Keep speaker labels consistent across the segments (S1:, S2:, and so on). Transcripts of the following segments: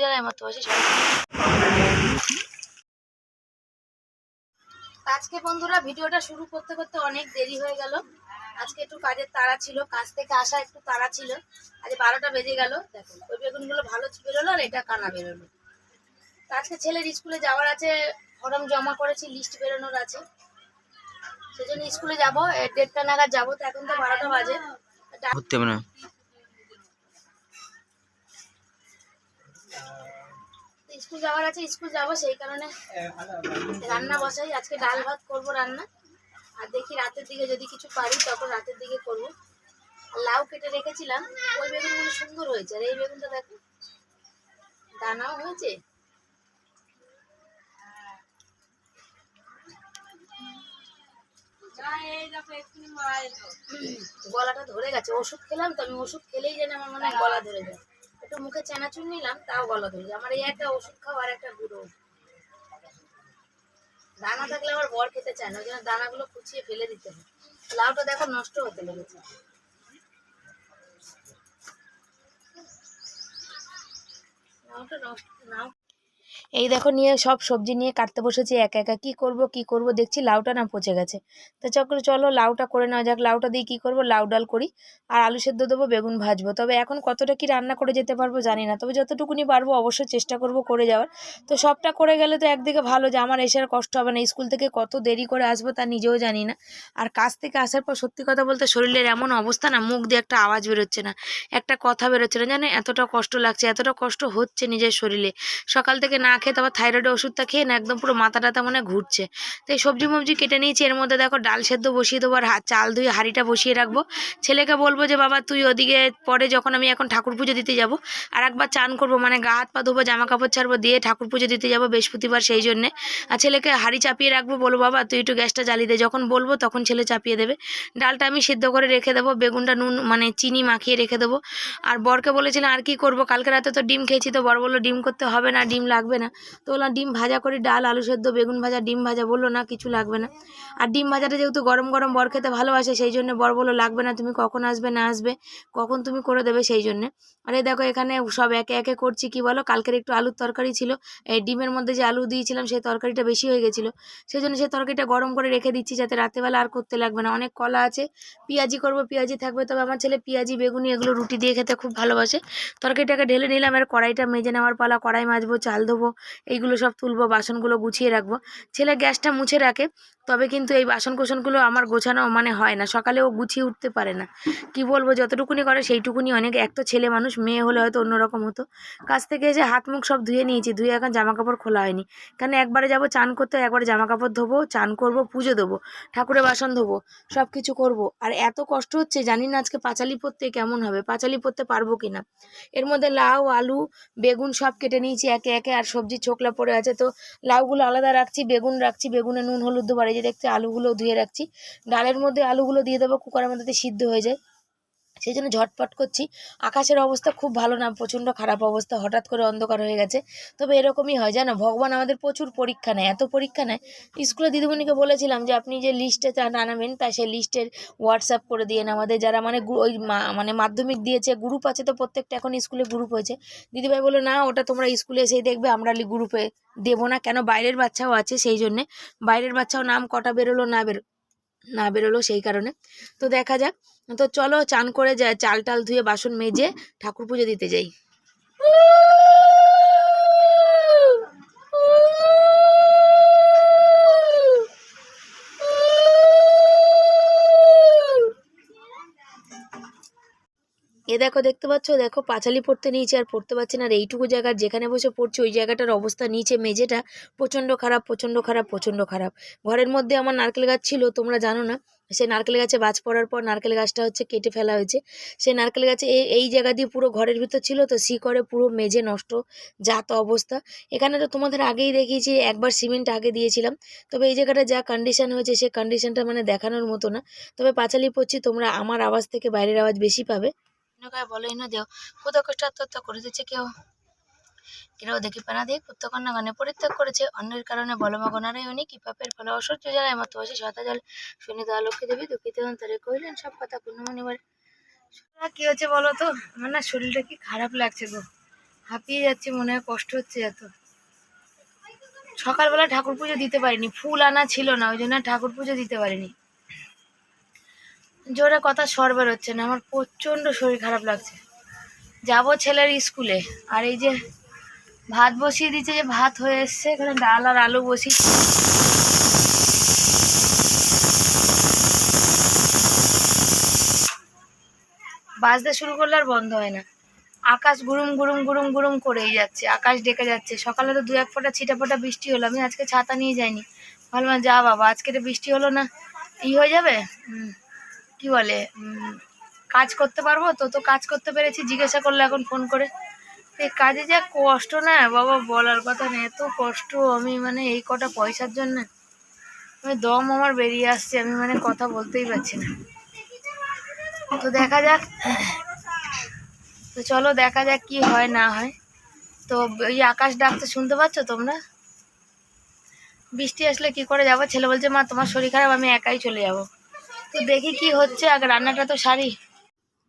S1: জানাই আমার তো আজকে বন্ধুরা ভিডিওটা শুরু করতে করতে অনেক দেরি হয়ে গেল। আজকে একটু কাজের তাড়া ছিল, কাজ থেকে আসা একটু তাড়া ছিল। আজ বারোটা বেজে গেল দেখুন ওই বেগুনগুলো ভালো বেরোলো আর এটা কানা বেরোলো। আজকে ছেলের স্কুলে যাওয়ার আছে, ফর্ম জমা করেছি, লিস্ট বেরোনোর আছে। সেজন্য স্কুলে যাব দেড়টা নাগাদ যাব, তো এখন তো বারোটা বাজে। তা
S2: ঘুরতে
S1: স্কুল যাওয়ার আছে, স্কুল যাব সেই কারণে রান্না বসাই। আজকে ডাল ভাত করব রান্না। আর দেখি রাতের দিকে যদি কিছু পারি তখন রাতের দিকে করব। লাউ কেটে রেখেছিলাম, ওই বেগুনগুলো সুন্দর হয়েছে। আর এই বেগুনটা দেখো, দানাও হয়েছে। গলাটা ধরে গেছে, ওষুধ খেলাম তো, আমি ওষুধ খেলেই যেন আমার মনে হয় গলা ধরে যায়। একটু মুখে চানাচুর নিলাম, তাও গলা ধরে আমার এই একটা ওষুধ খাওয়া আর একটা গুঁড়ো। দানা থাকলে আমার বর খেতে চায় না, ওই জন্য দানাগুলো কুচিয়ে ফেলে দিতে হয়। লাউটা দেখো নষ্ট হতে লেগেছে। লাউটা নষ্ট নাও এই দেখো নিয়ে সব সবজি নিয়ে কাটতে বসেছি, একা একা কি করব কি করব, দেখছি লাউটা না পচে গেছে। তো চক্র চলো লাউটা করে নেওয়া যাক, লাউটা দিয়ে কি করব, লাউ ডাল করি আর আলু সেদ্ধ দেবো, বেগুন ভাজবো। তবে এখন কতটা কি রান্না করে যেতে পারব জানি না, তবে যতটুকুনি পারব অবশ্যই চেষ্টা করব করে যাওয়ার। তো সবটা করে গেলে তো একদিকে ভালো যে আমার এসে আর কষ্ট হবে না, স্কুল থেকে কত দেরি করে আসব তা নিজেও জানি না। আর কাজ থেকে আসার পর সত্যি কথা বলতে শরীরের এমন অবস্থা না, মুখ দিয়ে একটা আওয়াজ বেরোচ্ছে না, একটা কথা বেরোচ্ছে না, জানো এতটা কষ্ট লাগছে, এতটা কষ্ট হচ্ছে নিজের শরীরে। সকাল থেকে না খেয়ে তারপর থাইরয়েডের ওষুধটা খেয়ে না একদম পুরো মাথা টাথা মনে ঘুরছে। তো এই সবজি মবজি কেটে নিয়েছি, এর মধ্যে দেখো ডাল সেদ্ধ বসিয়ে দেবো আর চাল ধুয়ে হাঁড়িটা বসিয়ে রাখব। ছেলেকে বলব যে, বাবা, তুই ওদিকে পরে যখন আমি এখন ঠাকুর পুজো দিতে যাব, আর একবার চান করব মানে গা হাত পা ধোবো, জামা কাপড় ছাড়বো, দিয়ে ঠাকুর পুজো দিতে যাব বৃহস্পতিবার সেই জন্যে। আর ছেলেকে হাঁড়ি চাপিয়ে রাখব, বলব, বাবা, তুই একটু গ্যাসটা জ্বালিয়ে দে। যখন বলব তখন ছেলে চাপিয়ে দেবে। ডালটা আমি সিদ্ধ করে রেখে দেবো, বেগুনটা নুন মানে চিনি মাখিয়ে রেখে দেবো। আর বরকে বলেছিলাম, আর কি করব? কালকে রাতে তো ডিম খেয়েছি। তো বর বলল, ডিম করতে হবে না, ডিম লাগবে না। তো বললাম, ডিম ভাজা করি ডাল, আলু সেদ্ধ, বেগুন ভাজা, ডিম ভাজা। বলল, না, কিছু লাগবে না। আর ডিম ভাজাটা যেহেতু গরম গরম বর খেতে ভালোবাসে, সেই জন্য বর বলল, লাগবে না, তুমি কখন আসবে, না আসবে, কখন তুমি করে দেবে? সেই জন্যে। আর দেখো, এখানে সব একে একে করছি, কি বলো? কালকের একটু আলুর তরকারি ছিল। এই ডিমের মধ্যে যে আলু দিয়েছিলাম, সেই তরকারিটা বেশি হয়ে গেছিল। সেই জন্য সেই তরকারিটা গরম করে রেখে দিচ্ছি, যাতে রাতেবেলা আর করতে লাগবে না। অনেক কলা আছে, পেঁয়াজি করব, পেঁয়াজি থাকবে। তবে আমার ছেলে পেঁয়াজি, বেগুনি এগুলো রুটি দিয়ে খেতে খুব ভালোবাসে। তরকারিটাকে ঢেলে নিলাম আর কড়াইটা মেজে নেওয়ার পালা, কড়াই মাজবো, চাল দেবো এইগুলো সব তুলবো, বাসনগুলো গুছিয়ে রাখব। ছেলে গ্যাসটা মুছে রাখে, তবে কিন্তু এই বাসন কোসনগুলো আমার গোছানো মানে হয় না, সকালে ও গুছিয়ে উঠতে পারে না। কি বলব, যতটুকুনি করে সেইটুকুনি অনেক, এক তো ছেলে মানুষ, মেয়ে হলে হয়তো অন্যরকম হতো। কাজ থেকে এসে হাত মুখ সব ধুয়ে নিয়েছি, ধুয়ে এখন জামা কাপড় খোলা হয়নি। কারণ একবারে যাব, চান করতে একবারে জামা কাপড় ধোবো, চান করব, পুজো দেবো ঠাকুরের বাসন ধোবো সব কিছু করব। আর এত কষ্ট হচ্ছে, জানি না আজকে পাঁচালি পরতে কেমন হবে, পাঁচালি পরতে পারব কি না এর মধ্যে লাউ, আলু, বেগুন সব কেটে নিয়েছি, একে একে আর সবজি ছোকলা পড়ে আছে, তো লাউগুলো আলাদা রাখছি, বেগুন রাখছি, বেগুনে নুন, হলুদ দেবো, আর এই যে আলুগুলো ধুয়ে রাখছি। ডালের মধ্যে আলুগুলো দিয়ে দেবো কুকারের মধ্যে সিদ্ধ হয়ে যায়। সেই জন্য ঝটপট করছি। আকাশের অবস্থা খুব ভালো না, প্রচণ্ড খারাপ অবস্থা, হঠাৎ করে অন্ধকার হয়ে গেছে। তবে এরকমই হয়, জানো? ভগবান আমাদের প্রচুর পরীক্ষা নেয়, এত পরীক্ষা নেয়। স্কুলে দিদিমণিকে বলেছিলাম যে, আপনি যে লিস্টে আনাবেন তাই সেই লিস্টের হোয়াটসঅ্যাপ করে দিয়েন আমাদের যারা মানে ওই মানে মাধ্যমিক দিয়েছে গ্রুপ আছে তো প্রত্যেকটা এখন স্কুলে গ্রুপ হয়েছে। দিদিভাই বলল, না, ওটা তোমরা স্কুলে এসেই দেখবে, আমরা গ্রুপে দেবো না। কেন? বাইরের বাচ্চাও আছে সেই জন্যে। বাইরের বাচ্চাও নাম কটা বেরোলো, না বেরো না বেরোলো সেই কারণে। তো দেখা যাক। তো চলো চান করে যা চাল টাল ধুয়ে বাসন মেজে ঠাকুর পুজো দিতে যাই। এ দেখো, দেখতে পাচ্ছ? দেখো, পাঁচালি পড়তে নিয়েছে আর পড়তে পারছি না। আর এইটুকু জায়গার যেখানে বসে পড়ছে, ওই জায়গাটার অবস্থা নিচে মেঝেটা প্রচণ্ড খারাপ প্রচণ্ড খারাপ প্রচণ্ড খারাপ। ঘরের মধ্যে আমার নারকেল গাছ ছিল, তোমরা জানো না। সেই নারকেল গাছে বাজ পড়ার পর নারকেল গাছটা হচ্ছে কেটে ফেলা হয়েছে। সেই নারকেল গাছে এই জায়গা দিয়ে পুরো ঘরের ভিতর ছিল, তো শিকড়ে পুরো মেঝে নষ্ট, জাত অবস্থা। এখানে তো তোমাদের আগেই দেখিয়েছি, একবার সিমেন্ট আগে দিয়েছিলাম। তবে এই জায়গাটা যা কন্ডিশন হয়েছে, সেই কন্ডিশনটা মানে দেখানোর মতো না। তবে পাঁচালি পড়ছি, তোমরা আমার আওয়াজ থেকে বাইরের আওয়াজ বেশি পাবে। নকায় বলো, ইনো দেও। কোথা কষ্ট করে দিচ্ছে কেউ? কেউ দেখি পানা দিয়ে পুত্রকন্যা গানে পরিত্যাগ করেছে। অন্যের কারণে বলমা নারায়ণী, কি পাপের ফলে অসহ্য জ্বালায় মতো বসে শতা জল শুনি তো আলোকে দেবী দুঃখিত অন্তরে কহিলেন, সব কথা পূর্ণমণিবার কি হচ্ছে বলো তো? আমার না শরীরটা কি খারাপ লাগছে গো। হাঁপিয়ে যাচ্ছে, মনে হয় কষ্ট হচ্ছে এত। সকালবেলা ঠাকুর পুজো দিতে পারিনি, ফুল আনা ছিল না, ওই জন্য ঠাকুর পুজো দিতে পারিনি। জোরে কথা সর বেরোচ্ছে না আমার প্রচণ্ড শরীর খারাপ লাগছে। যাব ছেলের স্কুলে আর এই যে ভাত বসিয়ে দিচ্ছে যে ভাত হয়ে এসছে এখানে ডাল আর আলু বসিয়ে বাজতে শুরু করলে আর বন্ধ হয় না। আকাশ গুরুম গুরুম গুরুম গুরুম করেই যাচ্ছে আকাশ ডেকে যাচ্ছে। সকালে তো দু এক ফোঁটা ছিটা ফোঁটা বৃষ্টি হলো আমি আজকে ছাতা নিয়ে যাইনি। ভাবলাম যা বাবা আজকে তো বৃষ্টি হলো না। ই হয়ে যাবে? উম, কি বলে কাজ করতে পারব? তো তো কাজ করতে পেরেছি, জিজ্ঞাসা করল এখন ফোন করে। এই কাজে যা কষ্ট না, বাবা বলার কথা না, এত কষ্ট, আমি মানে এই কটা পয়সার জন্য আমি দম আমার বেরিয়ে আসছে, আমি মানে কথা বলতেই পারছি না। তো দেখা যাক, তো চলো দেখা যাক কি হয়, না হয়। তো ওই আকাশ ডাকতে শুনতে পাচ্ছ তোমরা? বৃষ্টি আসলে কি করে যাব? ছেলে বলছে, মা, তোমার শরীর খারাপ, আমি একাই চলে যাব। তো দেখি কি হচ্ছে। আগে রান্নাটা তো সারি।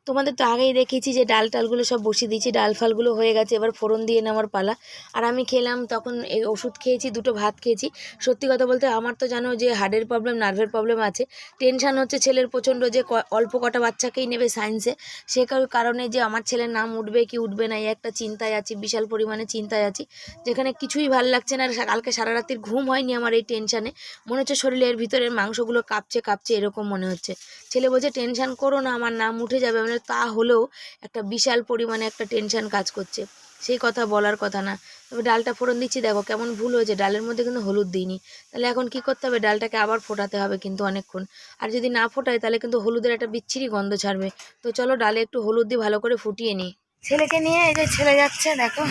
S1: তোমাদের তো আগেই দেখেছি যে ডাল টালগুলো সব বসিয়ে দিয়েছি, ডাল ফালগুলো হয়ে গেছে, এবার ফোড়ন দিয়ে নেওয়ার পালা। আর আমি খেলাম, তখন এই ওষুধ খেয়েছি, দুটো ভাত খেয়েছি। সত্যি কথা বলতে আমার তো জানো যে হার্টের প্রবলেম নার্ভের প্রবলেম আছে। টেনশান হচ্ছে ছেলের প্রচণ্ড যে অল্প কটা বাচ্চাকেই নেবে সায়েন্সে সে কারণে যে আমার ছেলের নাম উঠবে কি উঠবে না, এই একটা চিন্তায় আছি, বিশাল পরিমাণে চিন্তায় আছি। যেখানে কিছুই ভালো লাগছে না, আর কালকে সারা রাতির ঘুম হয়নি আমার এই টেনশানে মনে হচ্ছে শরীরের ভিতরের মাংসগুলো কাঁপছে কাঁপছে, এরকম মনে হচ্ছে। ছেলে বলছে টেনশান করো না, আমার নাম উঠে যাবে। মানে তা হলেও একটা বিশাল পরিমাণে একটা টেনশন কাজ করছে। সেই কথা বলার কথা না। তবে ডালটা ফোড়ন দিচ্ছি, দেখো কেমন ভুল হয়েছে। ডালের মধ্যে কিন্তু হলুদ দিইনি। তাহলে এখন কি করতে হবে? ডালটাকে আবার ফোটাতে হবে কিন্তু অনেকক্ষণ। আর যদি না ফোটাই তাহলে কিন্তু হলুদের একটা বিচ্ছিরি গন্ধ ছাড়বে। তো চলো ডালে একটু হলুদ দিয়ে ভালো করে ফুটিয়ে নিই। ছেলেকে নিয়ে এই যে ছেলে যাচ্ছে, দেখো।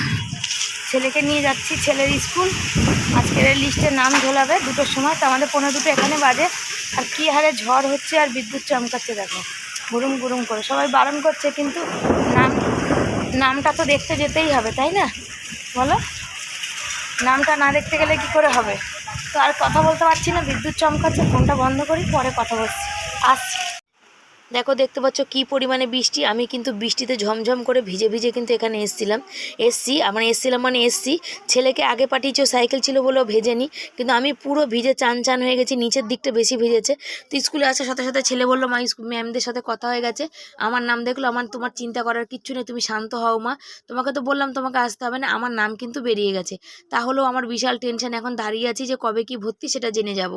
S1: ছেলেকে নিয়ে যাচ্ছি ছেলের স্কুল। আজকের লিস্টে নাম ঝোলাবে দুটোর সময়। তো আমাদের পনেরো দুটো এখানে বাজে। আর কী হারে ঝড় হচ্ছে আর বিদ্যুৎ চমকাচ্ছে, দেখো। গুরুম গুরুম করে। সবাই বারণ করছে, কিন্তু নাম, নামটা তো দেখতে যেতেই হবে, তাই না? বলো। নামটা না দেখতে গেলে কি করে হবে? তো আর কথা বলতে পারছি না, বিদ্যুৎ চমকাচ্ছে, ফোনটা বন্ধ করি, পরে কথা বলছি। আসছি। দেখো দেখতে পাচ্ছ কি পরিমাণে বৃষ্টি। আমি কিন্তু বৃষ্টিতে ঝমঝম করে ভিজে ভিজে কিন্তু এখানে এসছিলাম। এসছি মানে এসছিলাম মানে এসছি। ছেলেকে আগে পাঠিয়েছো, সাইকেল ছিল বলেও ভেজে ভেজেনি। কিন্তু আমি পুরো ভিজে চান চান হয়ে গেছি, নিচের দিকটা বেশি ভিজেছে। তো স্কুলে আসার সাথে সাথে ছেলে বলল, মা ম্যামদের সাথে কথা হয়ে গেছে। আমার নাম দেখল, আমার তোমার চিন্তা করার কিচ্ছু নেই, তুমি শান্ত হও মা। তোমাকে তো বললাম তোমাকে আসতে হবে না, আমার নাম কিন্তু বেরিয়ে গেছে। তাহলেও আমার বিশাল টেনশন এখন দাঁড়িয়ে আছি যে কবে কি ভর্তি সেটা জেনে যাব।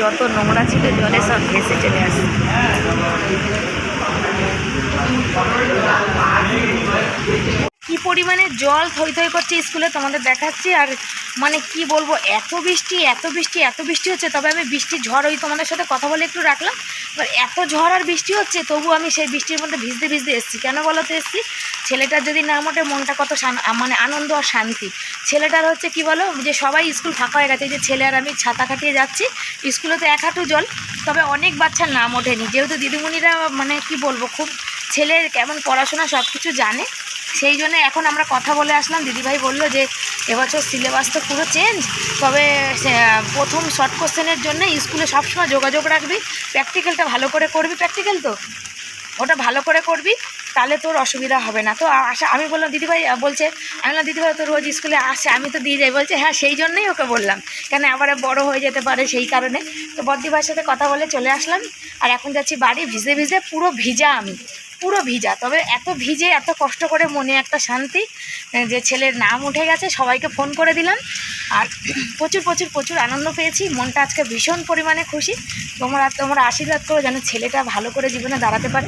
S1: যত নোংরা ছিল জলে সব ভেসে চলে আসে। কি পরিমাণে জল থই থই করছে স্কুলে তোমাদের দেখাচ্ছি, আর মানে কি বলব, এত বৃষ্টি এত বৃষ্টি এত বৃষ্টি হচ্ছে, তবে আমি বৃষ্টি ঝড় ওই তোমাদের সাথে কথা বলে একটু রাখলাম। এবার এত ঝড় আর বৃষ্টি হচ্ছে, তবু আমি সেই বৃষ্টির মধ্যে ভিজতে ভিজতে এসেছি। কেন বলো তো এসেছি? ছেলেটার যদি না মোটে মনটা কত মানে আনন্দ আর শান্তি। ছেলেটার হচ্ছে কি বলো, যে সবাই স্কুল ফাঁকা হয়ে গেছে যে ছেলে আর আমি ছাতা কাটিয়ে যাচ্ছি, স্কুলে তো এক হাঁটু জল, তবে অনেক বাচ্চার নাম ওঠেনি যেহেতু দিদিমণিরা মানে কি বলব, খুব ছেলের কেমন পড়াশোনা সব কিছু জানে সেই জন্য এখন আমরা কথা বলে আসলাম। দিদিভাই বলল যে, এবছর সিলেবাস তো পুরো চেঞ্জ তবে প্রথম শর্ট কোশ্চেনের জন্য স্কুলে সবসময় যোগাযোগ রাখবি। প্র্যাকটিক্যালটা ভালো করে করবি প্র্যাকটিক্যাল তো? ওটা ভালো করে করবি, তাহলে তোর অসুবিধা হবে না। তো আশা, আমি বললাম, দিদিভাই বলছে, আমি বললাম, দিদিভাই তো রোজ স্কুলে আসে, আমি তো দিয়ে যাই। বলছে হ্যাঁ সেই জন্যই ওকে বললাম। কেন, আবার বড় হয়ে যেতে পারে সেই কারণে। তো বদ্দিভাইয়ের সাথে কথা বলে চলে আসলাম। আর এখন যাচ্ছি বাড়ি, ভিজে ভিজে পুরো ভিজা আমি। পুরো ভিজা, তবে এত ভিজে, এত কষ্ট করে মনে একটা শান্তি যে ছেলের নাম উঠে গেছে, সবাইকে ফোন করে দিলাম। আর প্রচুর প্রচুর প্রচুর আনন্দ পেয়েছি। মনটা আজকে ভীষণ পরিমাণে খুশি। তোমরা তোমরা আশীর্বাদ করো যেন ছেলেটা ভালো করে জীবনে দাঁড়াতে পারে।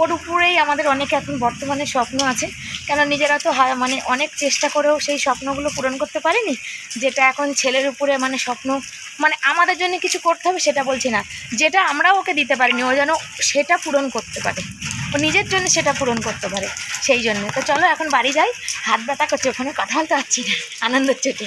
S1: ওর উপরেই আমাদের অনেক এখন বর্তমানে স্বপ্ন আছে। কেন নিজেরা তো মানে অনেক চেষ্টা করেও সেই স্বপ্নগুলো পূরণ করতে পারিনি। যেটা এখন ছেলের উপরে মানে স্বপ্ন মানে আমাদের জন্য কিছু করতে হবে সেটা বলছি না। যেটা আমরাও ওকে দিতে পারিনি, ও যেন সেটা পূরণ করতে পারে। ও নিজের জন্য সেটা পূরণ করতে পারে, সেই জন্য। তো চলো এখন বাড়ি যাই, হাত ব্যথা করছে, ওখানে কথা বলতে পারছি না আনন্দের চোটে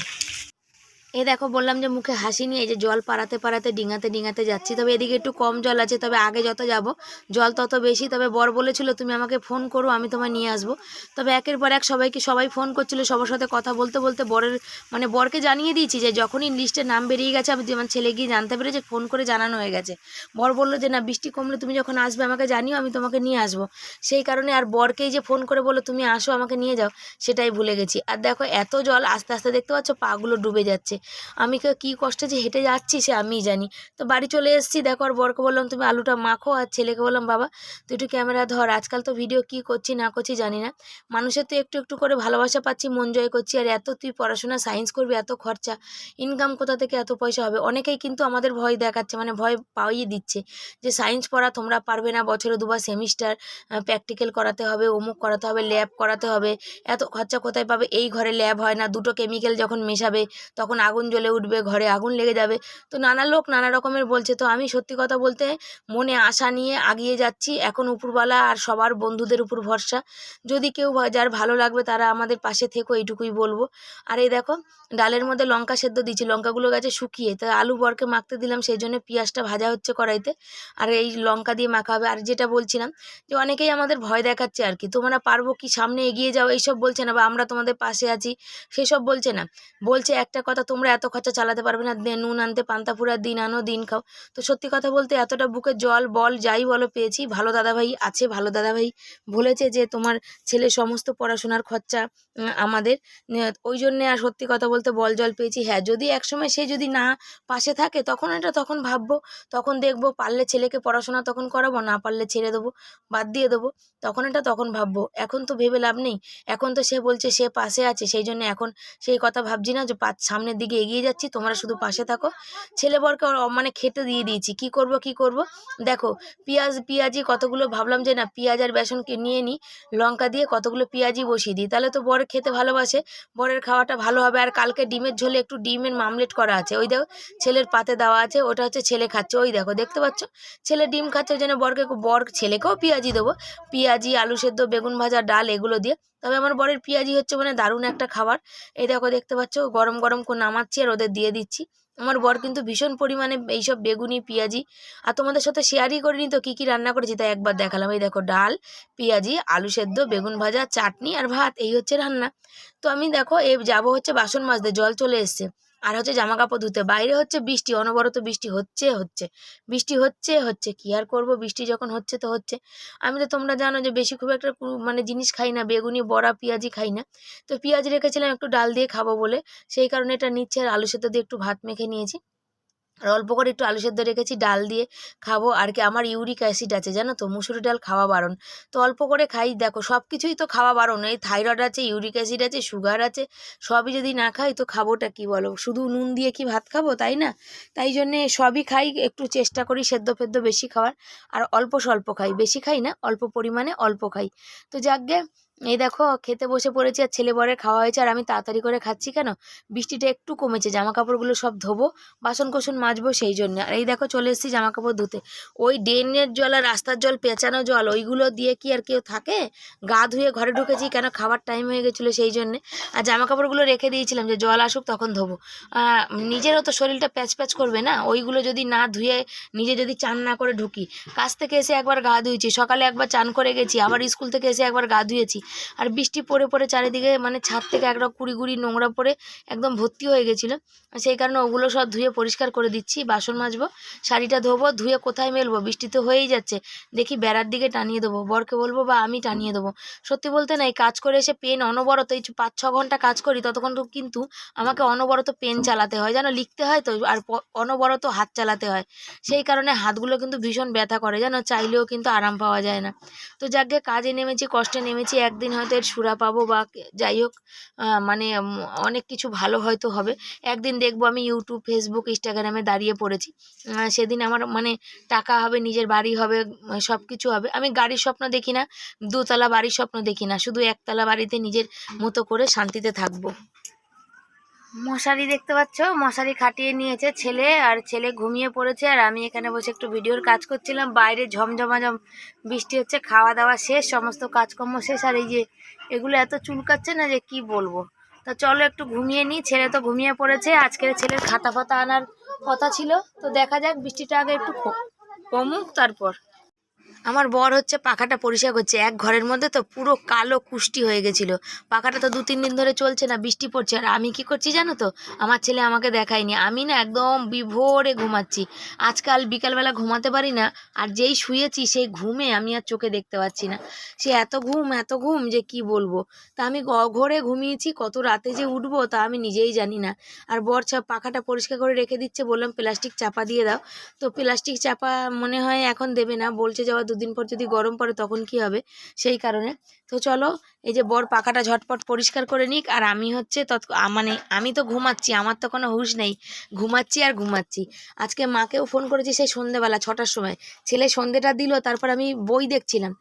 S1: এই দেখো বললাম যে মুখে হাসি নিয়ে, এই যে জল পাড়াতে পাড়াতে, ডিঙাতে ডিঙাতে যাচ্ছি। তবে এদিকে একটু কম জল আছে, তবে আগে যত যাব, জল তত বেশি। তবে বর বলেছিল, তুমি আমাকে ফোন করো, আমি তোমায় নিয়ে আসব। তবে একের পর এক সবাইকে, সবাই ফোন করছিল, সবার সাথে কথা বলতে বলতে বরের মানে বরকে জানিয়ে দিয়েছি যে যখনই লিস্টে নাম বেরিয়ে গেছে, আমি আমার ছেলে গিয়ে জানতে পেরেছে ফোন করে জানানো হয়ে গেছে। বর বলল যে, না, বৃষ্টি কমলে তুমি যখন আসবে, আমাকে জানিও, আমি তোমাকে নিয়ে আসব। সেই কারণে আর বরকেই যে ফোন করে বলো তুমি আসো, আমাকে নিয়ে যাও, সেটাই ভুলে গেছি। আর দেখো, এত জল আস্তে আস্তে দেখতে পাচ্ছ পাগুলো ডুবে যাচ্ছে। আমি কে- কষ্টে যে হেঁটে যাচ্ছি সে আমিই জানি। তো বাড়ি চলে এসেছি, দেখো আর বরকে বললাম, তুমি আলুটা মাখো আর ছেলেকে বললাম, বাবা, তুই একটু ক্যামেরা ধর, আজকাল তো ভিডিও কী করছি না করছি জানি না। মানুষের তো একটু একটু করে ভালোবাসা পাচ্ছি, মন জয় করছি, আর এত তুই পড়াশোনা সায়েন্স করবি, এত খরচা। ইনকাম কোথা থেকে এত পয়সা হবে? অনেকেই কিন্তু আমাদের ভয় দেখাচ্ছে মানে ভয় পাইয়ে দিচ্ছে যে সায়েন্স পড়া তোমরা পারবে না, বছরে দুবার সেমিস্টার প্র্যাকটিক্যাল করাতে হবে, অমুক করাতে হবে ল্যাব করাতে হবে। এত খরচা কোথায় পাবে? এই ঘরে ল্যাব হয় না, দুটো কেমিক্যাল যখন মেশাবে, তখন আগুন জ্বলে উঠবে, ঘরে আগুন লেগে যাবে। তো নানা লোক নানা রকমের বলছে। তো আমি সত্যি কথা বলতে মনে আশা নিয়ে আগিয়ে যাচ্ছি। এখন উপরওয়ালা আর সবার বন্ধুদের উপর ভরসা। যদি কেউ যার ভালো লাগবে তারা আমাদের পাশে থেকো, এইটুকুই বলব। আর এই দেখো, ডালের মধ্যে লঙ্কা সেদ্ধ দিচ্ছি লঙ্কাগুলো গেছে শুকিয়ে, তো আলু বরকে মাখতে দিলাম সেই জন্য পেঁয়াজটা ভাজা হচ্ছে কড়াইতে। আর এই লঙ্কা দিয়ে মাখা হবে। আর যেটা বলছিলাম যে অনেকেই আমাদের ভয় দেখাচ্ছে আর কি। তোমরা পারব কি সামনে এগিয়ে যাও? এইসব বলছে না বা আমরা তোমাদের পাশে আছি। সেসব বলছে না। বলছে একটা কথা তোমরা এত খরচা চালাতে পারবে না নুন আনতে, পান্তা ফুরা, দিন আনো, দিন খাও। তো সত্যি কথা বলতে এতটা বুকে জল, বল, যাই বলো পেয়েছি। ভালো দাদাভাই আছে, ভালো দাদাভাই বলেছে যে তোমার ছেলে সমস্ত পড়াশোনার খরচা আমাদের। ওই জন্যে আর সত্যি কথা বলতে বল, জল পেয়েছি। হ্যাঁ যদি একসময় সে যদি না পাশে থাকে, তখন এটা তখন ভাববো। তখন দেখব, পারলে ছেলেকে পড়াশোনা তখন করাবো, না পারলে ছেড়ে দেবো, বাদ দিয়ে দেবো। তখন এটা তখন ভাববো। এখন তো ভেবে লাভ নেই। এখন তো সে বলছে সে পাশে আছে, সেই জন্য এখন সেই কথা ভাবছি না যে সামনের দিকে এগিয়ে যাচ্ছি, তোমরা শুধু পাশে থাকো। ছেলে বরকে মানে খেতে দিয়ে দিয়েছি। কি করব কি করব? দেখো, পেঁয়াজ, পেঁয়াজি কতগুলো ভাবলাম যে না, পেঁয়াজ আর বেসনকে নিয়ে নিই লঙ্কা দিয়ে কতগুলো পেঁয়াজি বসিয়ে দিই। তাহলে তো বর খেতে ভালোবাসে। বরের খাওয়াটা ভালো হবে। আর কালকে ডিমের ঝোলে একটু ডিমের মামলেট করা আছে। ওই দেখো, ছেলের পাতে দেওয়া আছে। ওটা হচ্ছে ছেলে খাচ্ছে। ওই দেখো, দেখতে পাচ্ছ? ছেলে ডিম খাচ্ছে ওই জন্য বরকে, বর ছেলেকেও পেঁয়াজি দেবো। পেঁয়াজি, আলু সেদ্ধ, বেগুন ভাজা, ডাল এগুলো দিয়ে তবে আমার বরের পেঁয়াজি হচ্ছে মানে দারুণ একটা খাবার। এই দেখো দেখতে পাচ্ছ গরম গরম করে নামাচ্ছি আর ওদের দিয়ে দিচ্ছি। আমার বর কিন্তু ভীষণ পরিমাণে এইসব বেগুনি, পেঁয়াজি আর তোমাদের সাথে শেয়ারই করিনি তো কী কী রান্না করেছি তাই একবার দেখালাম। এই দেখো ডাল, পেঁয়াজি, আলু সেদ্ধ, বেগুন ভাজা, চাটনি আর ভাত, এই হচ্ছে রান্না। তো আমি দেখো এ যাব হচ্ছে বাসন মাজতে, জল চলে এসছে। আর হচ্ছে জামা কাপড় ধুতে। বাইরে হচ্ছে বৃষ্টি, অনবরত বৃষ্টি হচ্ছে হচ্ছে। বৃষ্টি হচ্ছে হচ্ছে। কি আর করব? বৃষ্টি যখন হচ্ছে তো হচ্ছে। আমি তো তোমরা জানো যে বেশি খুব একটা মানে জিনিস খাই না, বেগুনি, বড়া পেঁয়াজি খাই না। তো পেঁয়াজ রেখেছিলাম একটু ডাল দিয়ে খাব বলে। সেই কারণে এটা নিচ্ছে আর আলু সেদ্ধ দিয়ে একটু ভাত মেখে নিয়েছি। আর অল্প করে একটু আলু সেদ্ধ রেখেছি, ডাল দিয়ে খাব। আর কি আমার ইউরিক অ্যাসিড আছে, জানো তো? মুসুরি ডাল খাওয়া বারণ। তো অল্প করে খাই। দেখো সব কিছুই তো খাওয়া বারণ। এই থাইরয়েড আছে, ইউরিক অ্যাসিড আছে, সুগার আছে, সবই যদি না খাই তো খাবোটা কি বলো? শুধু নুন দিয়ে কি ভাত খাব, তাই না? তাই জন্যে সবই খাই, একটু চেষ্টা করি সেদ্ধ ফেদ্ধ বেশি খাওয়ার। আর অল্প স্বল্প খাই। বেশি খাই না, অল্প পরিমাণে অল্প খাই। তো যাকগে এই দেখো, খেতে বসে পড়েছি আর ছেলে বরের খাওয়া হয়েছে আর আমি তাড়াতাড়ি করে খাচ্ছি কেন? বৃষ্টিটা একটু কমেছে জামা কাপড়গুলো সব ধোবো বাসন কোসন মাজবো সেই জন্য। আর এই দেখো, চলে এসেছি জামা কাপড় ধুতে। ওই ড্রেনের জল আর রাস্তার জল, পেঁচানো জল, ওইগুলো দিয়ে কি আর কেউ থাকে? গা ধুয়ে ঘরে ঢুকেছি কেন? খাবার টাইম হয়ে গেছিল সেই জন্যে। আর জামা কাপড়গুলো রেখে দিয়েছিলাম যে জল আসুক তখন ধোবো। নিজেরও তো শরীরটা প্যাচ প্যাচ করবে না? ওইগুলো যদি না ধুয়ে নিজে যদি চান না করে ঢুকি। কাজ থেকে এসে একবার গা ধুয়েছি, সকালে একবার চান করে গেছি, আবার স্কুল থেকে এসে একবার গা ধুয়েছি। আর বৃষ্টি পড়ে পড়ে চারিদিকে মানে ছাদ থেকে একটা কুড়ি কুড়ি নোংরা পড়ে একদম ভর্তি হয়ে গেছিল। সেই কারণে ওগুলো সব ধুয়ে পরিষ্কার করে দিচ্ছি, বাসন মাজবো, শাড়িটা ধোবো, ধুয়ে কোথায় মেলবো? বৃষ্টি তো হয়েই যাচ্ছে। দেখি বেড়ার দিকে টানিয়ে দেবো, বরকে বলব বা আমি টানিয়ে দেবো। সত্যি বলতে না, এই কাজ করে এসে পেন অনবরত, এই পাঁচ ছ ঘণ্টা কাজ করি, ততক্ষণ তো কিন্তু আমাকে অনবরত পেন চালাতে হয়। জানো, লিখতে হয় তো, আর অনবরত হাত চালাতে হয়। সেই কারণে হাতগুলো কিন্তু ভীষণ ব্যথা করে, জানো, চাইলেও কিন্তু আরাম পাওয়া যায় না। তো যাকে কাজে নেমেছি, কষ্টে নেমেছি একদিন হয়তো এর সুরা পাবো বা যাই হোক মানে অনেক কিছু ভালো হয়তো হবে। একদিন দেখব আমি ইউটিউব ফেসবুক ইনস্টাগ্রামে দাঁড়িয়ে পড়েছি। সেদিন আমার মানে টাকা হবে, নিজের বাড়ি হবে সব কিছু হবে। আমি গাড়ির স্বপ্ন দেখি না, দুতলা বাড়ির স্বপ্ন দেখি না। শুধু একতলা বাড়িতে নিজের মতো করে শান্তিতে থাকব। মশারি দেখতে পাচ্ছ? মশারি খাটিয়ে নিয়েছে ছেলে, আর ছেলে ঘুমিয়ে পড়েছে, আর আমি এখানে বসে একটু ভিডিওর কাজ করছিলাম। বাইরে ঝমঝমাঝম বৃষ্টি হচ্ছে খাওয়া দাওয়া শেষ, সমস্ত কাজকর্ম শেষ, আর এই যে এগুলো এত চুলকাচ্ছে না যে কি বলব? তা চলো একটু ঘুমিয়ে নিই, ছেলে তো ঘুমিয়ে পড়েছে আজকের ছেলের খাতা ফাতা আনার কথা ছিল। তো দেখা যাক, বৃষ্টিটা আগে একটু কমুক তারপর। আমার বর হচ্ছে পাখাটা পরিষ্কার করছে। এক ঘরের মধ্যে তো পুরো কালো কুষ্টি হয়ে গেছিল। পাখাটা তো দু তিন দিন ধরে চলছে না, বৃষ্টি পড়ছে। আর আমি কি করছি জানো তো? আমার ছেলে আমাকে দেখায়নি। আমি না একদম বিভোরে ঘুমাচ্ছি। আজকাল বিকালবেলা ঘুমাতে পারি না, আর যেই শুয়েছি সেই ঘুমে আমি আর চোখে দেখতে পাচ্ছি না। সে এত ঘুম এত ঘুম যে কি বলব? তা আমি ঘরে ঘুমিয়েছি, কত রাতে যে উঠবো তা আমি নিজেই জানি না। আর বর পাখাটা পরিষ্কার করে রেখে দিচ্ছে, বললাম প্লাস্টিক চাপা দিয়ে দাও। তো প্লাস্টিক চাপা মনে হয় এখন দেবে না, বলছে যাওয়া দুদিন পর যদি গরম পড়ে তখন কি হবে? সেই কারণে। তো চলো, এই যে বর পাখাটা ঝটপট পরিষ্কার করে নিক আর আমি হচ্ছে তৎ মানে আমি তো ঘুমাচ্ছি, আমার তো কোনো হুঁশ নেই। ঘুমাচ্ছি আর ঘুমাচ্ছি। আজকে মাকেও ফোন করেছি সেই সন্ধেবেলা, ছটার সময়। ছেলে সন্ধেটা দিল, তারপর আমি বই দেখছিলাম।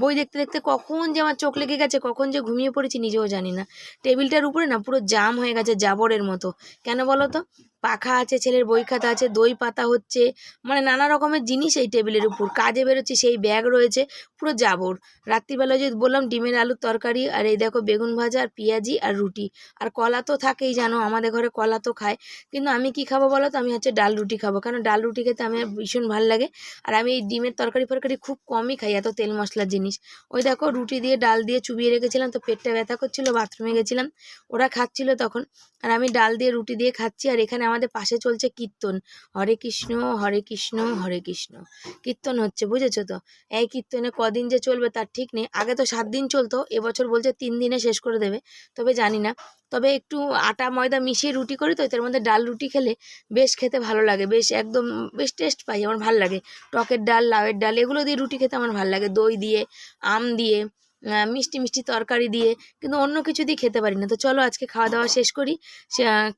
S1: বই দেখতে দেখতে কখন যে আমার চোখ লেগে গেছে, কখন যে ঘুমিয়ে পড়েছি নিজেও জানি না। টেবিলটার উপরে না পুরো জাম হয়ে গেছে জাবরের মতো। কেন বলো তো? পাখা আছে, ছেলের বই খাতা আছে, দই পাতা হচ্ছে মানে নানা রকমের জিনিস এই টেবিলের উপর। কাজে বেরোচ্ছে, সেই ব্যাগ রয়েছে, পুরো জাবর। রাত্রিবেলা যদি বললাম, ডিমের আলুর তরকারি, আর এই দেখো বেগুন ভাজা, আর পেঁয়াজি, আর রুটি। আর কলা তো থাকেই, জানো, আমাদের ঘরে কলা তো খায়। কিন্তু আমি কি খাব বলো তো? আমি হচ্ছে ডাল রুটি খাব। কারণ ডাল রুটি খেতে আমার ভীষণ ভালো লাগে। আর আমি এই ডিমের তরকারি ফরকারি খুব কমই খাই, এত তেল মশলার জিনিস। ওই দেখো, রুটি দিয়ে ডাল দিয়ে চুবিয়ে রেখেছিলাম, তো পেটটা ব্যথা করছিল, বাথরুমে গেছিলাম। ওরা খাচ্ছিল তখন। আর আমি ডাল দিয়ে রুটি দিয়ে খাচ্ছি, আর এখানে আমাদের পাশে চলছে কীর্তন। হরে কৃষ্ণ হরে কৃষ্ণ হরে কৃষ্ণ। কীর্তন হচ্ছে, বুঝেছ তো? এই কীর্তনে কদিন যে চলবে তার ঠিক নেই। আগে তো সাত দিন চলতো, এবছর বলছে তিন দিনে শেষ করে দেবে, তবে জানি না। তবে একটু আটা, ময়দা মিশিয়ে রুটি করি তো তার মধ্যে ডাল, রুটি খেলে বেশ খেতে ভালো লাগে, বেশ একদম, বেশ টেস্ট পাই, আমার ভালো লাগে। টকের ডাল, লাউয়ের ডাল, এগুলো দিয়ে রুটি খেতে আমার ভালো লাগে। দই দিয়ে, আম দিয়ে মিষ্টি মিষ্টি তরকারি দিয়ে, কিন্তু অন্য কিছু দিয়ে খেতে পারি না। তো চলো আজকে খাওয়া দাওয়া শেষ করি।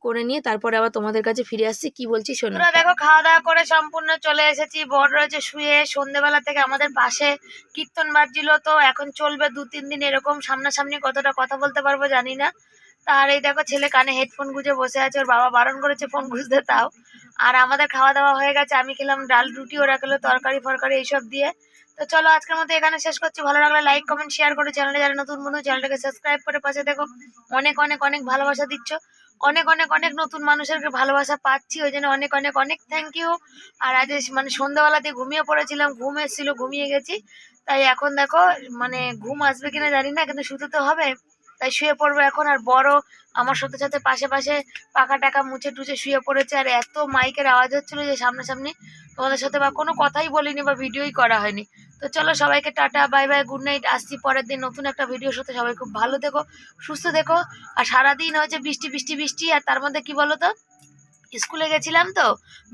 S1: করে নিয়ে তারপরে আবার তোমাদের কাছে ফিরে আসছি। কি বলছি শোনো। দেখো খাওয়া দাওয়া করে সম্পূর্ণ চলে এসেছি। বড় রয়েছে, শুয়ে সন্ধ্যেবেলা থেকে আমাদের পাশে কীর্তন বাজছিল। তো এখন চলবে দু তিন দিন এরকম সামনাসামনি কতটা কথা বলতে পারব জানি না। তার এই দেখো, ছেলে কানে হেডফোন গুঁজে বসে আছে। ওর বাবা বারণ করেছে, ফোন গুঁজতে তাও আর আমাদের খাওয়া দাওয়া হয়ে গেছে। আমি খেলাম ডাল রুটি, ওরা খেলো তরকারি ফরকারি এইসব দিয়ে। তো চলো আজকের মতো এখানে শেষ করছি। ভালো লাগলে লাইক কমেন্ট শেয়ার করে চ্যানেলে যারা নতুন বন্ধু চ্যানেলটাকে সাবস্ক্রাইব করে পাশে দেখো। অনেক অনেক অনেক ভালোবাসা দিচ্ছ। অনেক অনেক অনেক নতুন মানুষের ভালোবাসা পাচ্ছি। ওই জন্য অনেক অনেক অনেক থ্যাংক ইউ আর আজ মানে সন্ধ্যাবেলাতে ঘুমিয়ে পড়েছিলাম, ঘুম এসেছিল, ঘুমিয়ে গেছি। তাই এখন দেখো মানে ঘুম আসবে কিনা জানি না, কিন্তু শুতে তো হবে। তাই শুয়ে পড়ব এখন। আর বড় আমার সাথে সাথে পাশে পাশে পাকা টাকা মুছে টুছে শুয়ে পড়েছে। আর এত মাইকের আওয়াজ হচ্ছিল যে সামনাসামনি তোমাদের সাথে বা কোনো কথাই বলিনি বা ভিডিওই করা হয়নি। তো চলো সবাইকে tata, bye bye, good night, আসছি পরের দিন নতুন একটা ভিডিওর সাথে, সবাই খুব ভালো দেখো সুস্থ দেখো আর সারাদিন হয়েছে বৃষ্টি বৃষ্টি বৃষ্টি, আর তার মধ্যে কি বলো তো স্কুলে গেছিলাম তো,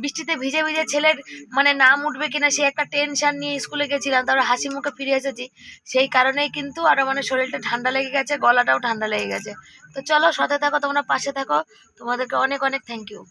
S1: বৃষ্টিতে ভিজে ভিজে ছেলের মানে নাম উঠবে কিনা সে একটা টেনশন নিয়ে স্কুলে গেছিলাম, তারপর হাসি মুখে ফিরে এসেছি। সেই কারণেই কিন্তু আরও মানে শরীরটা ঠান্ডা লেগে গেছে, গলাটাও ঠান্ডা লেগে গেছে। তো চলো সাথে থাকো, তোমরা পাশে থাকো, তোমাদেরকে অনেক অনেক থ্যাংক ইউ